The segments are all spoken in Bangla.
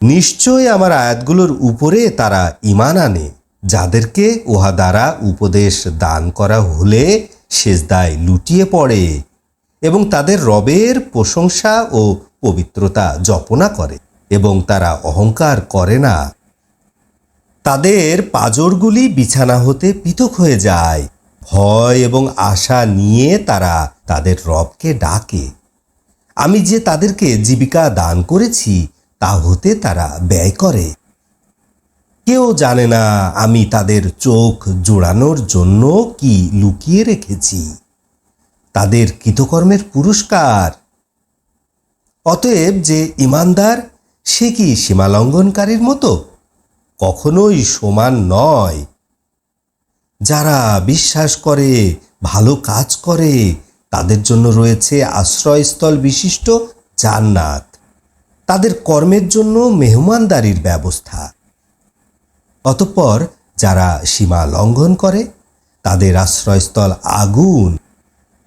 নিশ্চয় আমার আয়াতগুলোর উপরে তারা ইমান আনে, যাদেরকে উহা দ্বারা উপদেশ দান করা হলে সেজদায় লুটিয়ে পড়ে এবং তাদের রবের প্রশংসা ও পবিত্রতা জপনা করে এবং তারা অহংকার করে না। তাদের পাজরগুলি বিছানা হতে পৃথক হয়ে যায়। ভয় এবং আশা নিয়ে তারা তাদের রবকে ডাকে। আমি যে তাদেরকে জীবিকা দান করেছি তা হতে তারা ব্যয় করে। কেউ জানে না আমি তাদের চোখ জোড়ানোর জন্য কি লুকিয়ে রেখেছি। তাদের কৃতকর্মের পুরস্কার। অতএব যে ইমানদার, সে কি সীমালঙ্ঘনকারীর মতো? কখনোই সমান নয়। যারা বিশ্বাস করে, ভালো কাজ করে, তাদের জন্য রয়েছে আশ্রয়স্থল বিশিষ্ট জান্নাত। তাদের কর্মের জন্য মেহমানদারির ব্যবস্থা। অতঃপর যারা সীমা লঙ্ঘন করে, তাদের আশ্রয়স্থল আগুন।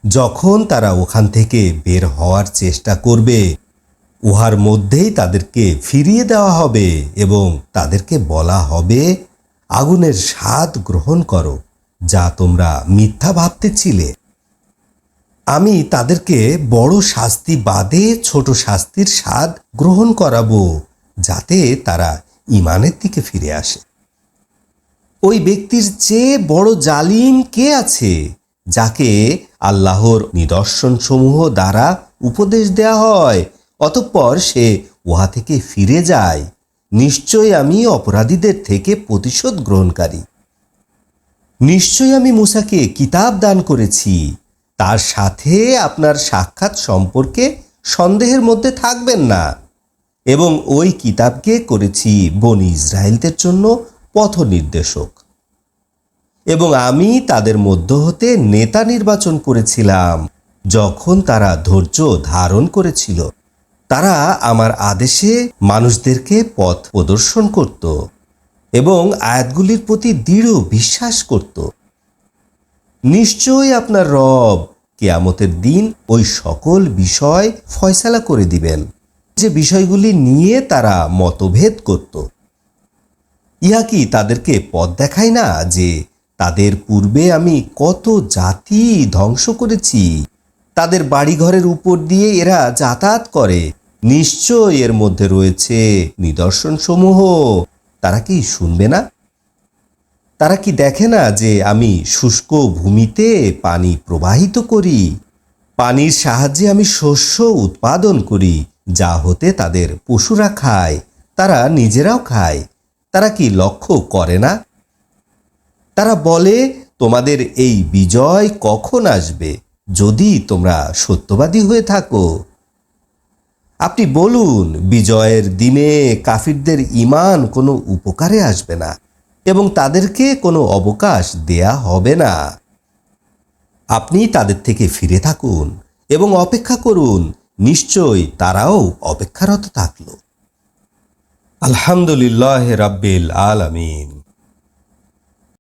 যখন তারা ওখান থেকে বের হওয়ার চেষ্টা করবে, উহার মধ্যেই তাদেরকে ফিরিয়ে দেওয়া হবে এবং তাদেরকে বলা হবে, আগুনের স্বাদ গ্রহণ করো, যা তোমরা মিথ্যা ভাবতেছিলে আমি তাদেরকে বড় শাস্তি বাদে ছোট শাস্তির স্বাদ গ্রহণ করাবো, যাতে তারা ইমানের দিকে ফিরে আসে। ওই ব্যক্তির চেয়ে বড় জালিম কে আছে, যাকে আল্লাহর নিদর্শনসমূহ দ্বারা উপদেশ দেয়া হয়, অতঃপর সে উহা থেকে ফিরে যায়। নিশ্চয় আমি অপরাধীদের থেকে প্রতিশোধ গ্রহণকারী। নিশ্চয় আমি মুসাকে কিতাব দান করেছি তার সাথে আপনার সাক্ষাৎ সম্পর্কে সন্দেহের মধ্যে থাকবেন না। এবং ওই কিতাবকে করেছি বনি ইসরায়েলদের জন্য পথ নির্দেশক। এবং আমি তাদের মধ্য হতে নেতা নির্বাচন করেছিলাম। যখন তারা ধৈর্য ধারণ করেছিল, তারা আমার আদেশে মানুষদেরকে পথ প্রদর্শন করত এবং আয়াতগুলির প্রতি দৃঢ় বিশ্বাস করত। নিশ্চয়ই আপনার রব কেয়ামতের দিন ওই সকল বিষয় ফয়সালা করে দিবেন। যে বিষয়গুলি নিয়ে তারা মতভেদ করত। ইহা কি তাদেরকে পথ দেখায় না যে তাদের পূর্বে আমি কত জাতি ধ্বংস করেছি? তাদের বাড়িঘরের উপর দিয়ে এরা যাতায়াত করে। নিশ্চয় এর মধ্যে রয়েছে নিদর্শন সমূহ তারা কি শুনবে না? তারা কি দেখে না যে আমি শুষ্ক ভূমিতে পানি প্রবাহিত করি? পানির সাহায্যে আমি শস্য উৎপাদন করি, যা হতে তাদের পশুরা খায়, তারা নিজেরাও খায়। তারা কি লক্ষ্য করে না? তারা বলে, তোমাদের এই বিজয় কখন আসবে, যদি তোমরা সত্যবাদী হয়ে থাকো? আপনি বলুন, বিজয়ের দিনে কাফিরদের ইমান কোনো উপকারে আসবে না। এবং তাদেরকে কোনো অবকাশ দেয়া হবে না। আপনি তাদের থেকে ফিরে থাকুন এবং অপেক্ষা করুন, নিশ্চয় তারাও অপেক্ষারত থাকল। আলহামদুলিল্লাহ রাব্বিল আলামিন।